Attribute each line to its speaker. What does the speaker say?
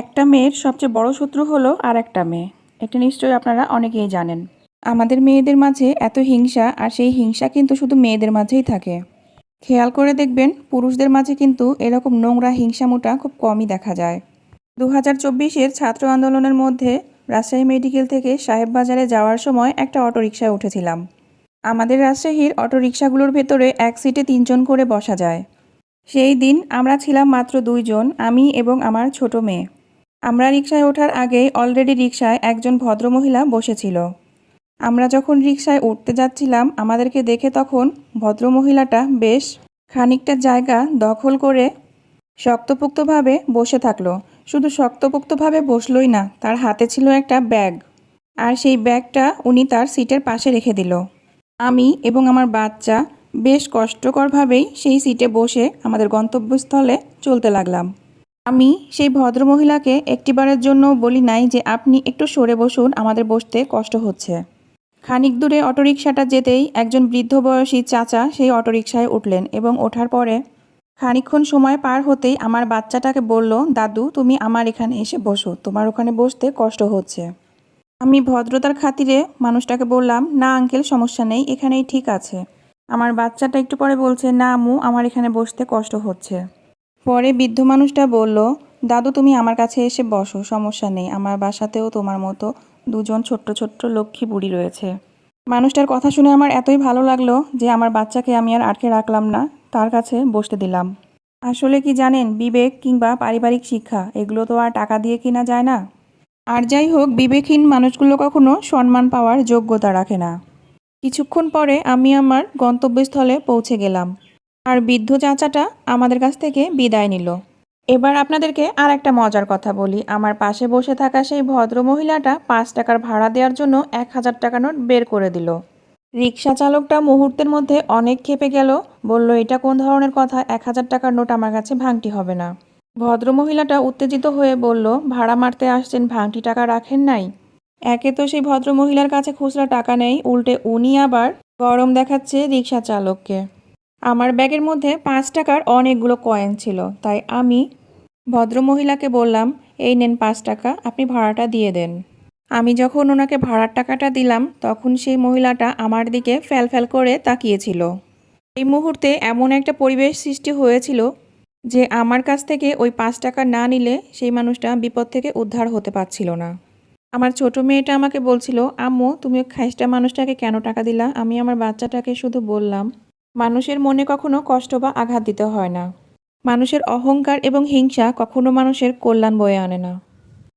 Speaker 1: একটা মেয়ের সবচেয়ে বড় শত্রু হলো আর একটা মেয়ে। এটা নিশ্চয়ই আপনারা অনেকেই জানেন। আমাদের মেয়েদের মাঝে এত হিংসা, আর সেই হিংসা কিন্তু শুধু মেয়েদের মাঝেই থাকে। খেয়াল করে দেখবেন, পুরুষদের মাঝে কিন্তু এরকম নোংরা হিংসামুটা খুব কমই দেখা যায়। দু হাজার চব্বিশের ছাত্র আন্দোলনের মধ্যে রাজশাহী মেডিকেল থেকে সাহেববাজারে যাওয়ার সময় একটা অটোরিকশায় উঠেছিলাম। আমাদের রাজশাহীর অটোরিকশাগুলোর ভেতরে এক সিটে তিনজন করে বসা যায়। সেই দিন আমরা ছিলাম মাত্র দুইজন, আমি এবং আমার ছোট মেয়ে। আমরা রিকশায় ওঠার আগেই অলরেডি রিকশায় একজন ভদ্রমহিলা বসেছিল। আমরা যখন রিকশায় উঠতে যাচ্ছিলাম, আমাদেরকে দেখে তখন ভদ্রমহিলাটা বেশ খানিকটা জায়গা দখল করে শক্তপোক্তভাবে বসে থাকল। শুধু শক্তপোক্তভাবে বসলোই না, তার হাতে ছিল একটা ব্যাগ। আর সেই ব্যাগটা উনি তার সিটের পাশে রেখে দিল। আমি এবং আমার বাচ্চা বেশ কষ্টকরভাবেই সেই সিটে বসে আমাদের গন্তব্যস্থলে চলতে লাগলাম। আমি সেই ভদ্রমহিলাকে একটিবারের জন্য বলি নাই যে আপনি একটু সরে বসুন, আমাদের বসতে কষ্ট হচ্ছে। খানিক দূরে অটোরিকশাটা যেতেই একজন বৃদ্ধ বয়সী চাচা সেই অটোরিকশায় উঠলেন এবং ওঠার পরে খানিকক্ষণ সময় পার হতেই আমার বাচ্চাটাকে বলল, দাদু, তুমি আমার এখানে এসে বসো, তোমার ওখানে বসতে কষ্ট হচ্ছে। আমি ভদ্রতার খাতিরে মানুষটাকে বললাম, না আঙ্কেল, সমস্যা নেই, এখানেই ঠিক আছে। আমার বাচ্চাটা একটু পরে বলছে, না আম্মু, আমার এখানে বসতে কষ্ট হচ্ছে। পরে বৃদ্ধ মানুষটা বলল, দাদু, তুমি আমার কাছে এসে বসো, সমস্যা নেই। আমার বাসাতেও তোমার মতো দুজন ছোট্ট ছোট্ট লক্ষ্মী বুড়ি রয়েছে মানুষটার কথা শুনে আমার এতই ভালো লাগল যে আমার বাচ্চাকে আমি আর আটকে রাখলাম না, তার কাছে বসতে দিলাম। আসলে কি জানেন, বিবেক কিংবা পারিবারিক শিক্ষা, এগুলো তো আর টাকা দিয়ে কিনা যায় না। আর যাই হোক, বিবেকহীন মানুষগুলো কখনো সম্মান পাওয়ার যোগ্যতা রাখে না। কিছুক্ষণ পরে আমি আমার গন্তব্যস্থলে পৌঁছে গেলাম। আর বৃদ্ধ চাচাটা আমাদের কাছ থেকে বিদায় নিল। এবার আপনাদেরকে আর একটা মজার কথা বলি। আমার পাশে বসে থাকা সেই ভদ্র মহিলাটা পাঁচ টাকার ভাড়া দেওয়ার জন্য এক হাজার টাকা নোট বের করে দিল। রিক্সা চালকটা মুহূর্তের মধ্যে অনেক খেপে গেল, বলল, এটা কোন ধরনের কথা? এক হাজার টাকার নোট আমার কাছে ভাঙটি হবে না। ভদ্রমহিলাটা উত্তেজিত হয়ে বলল, ভাড়া মারতে আসছেন ভাঙটি টাকা রাখেন নাই? একে তো সেই ভদ্রমহিলার কাছে খুচরা টাকা নেই, উল্টে উনি আবার গরম দেখাচ্ছে রিক্সা চালককে। আমার ব্যাগের মধ্যে পাঁচ টাকার অনেকগুলো কয়েন ছিল, তাই আমি ভদ্রমহিলাকে বললাম, এই নেন পাঁচ টাকা, আপনি ভাড়াটা দিয়ে দেন। আমি যখন ওনাকে ভাড়ার টাকাটা দিলাম, তখন সেই মহিলাটা আমার দিকে ফ্যাল ফ্যাল করে তাকিয়েছিল। এই মুহূর্তে এমন একটা পরিবেশ সৃষ্টি হয়েছিল যে আমার কাছ থেকে ওই পাঁচ টাকা না নিলে সেই মানুষটা বিপদ থেকে উদ্ধার হতে পারছিল না। আমার ছোট মেয়েটা আমাকে বলছিল, আম্মু, তুমি খাইস্টা মানুষটাকে কেন টাকা দিলা? আমি আমার বাচ্চাটাকে শুধু বললাম মানুষের মনে কখনো কষ্ট বা আঘাত দিতে হয় না। মানুষের অহংকার এবং হিংসা কখনো মানুষের কল্যাণ বয়ে আনে না।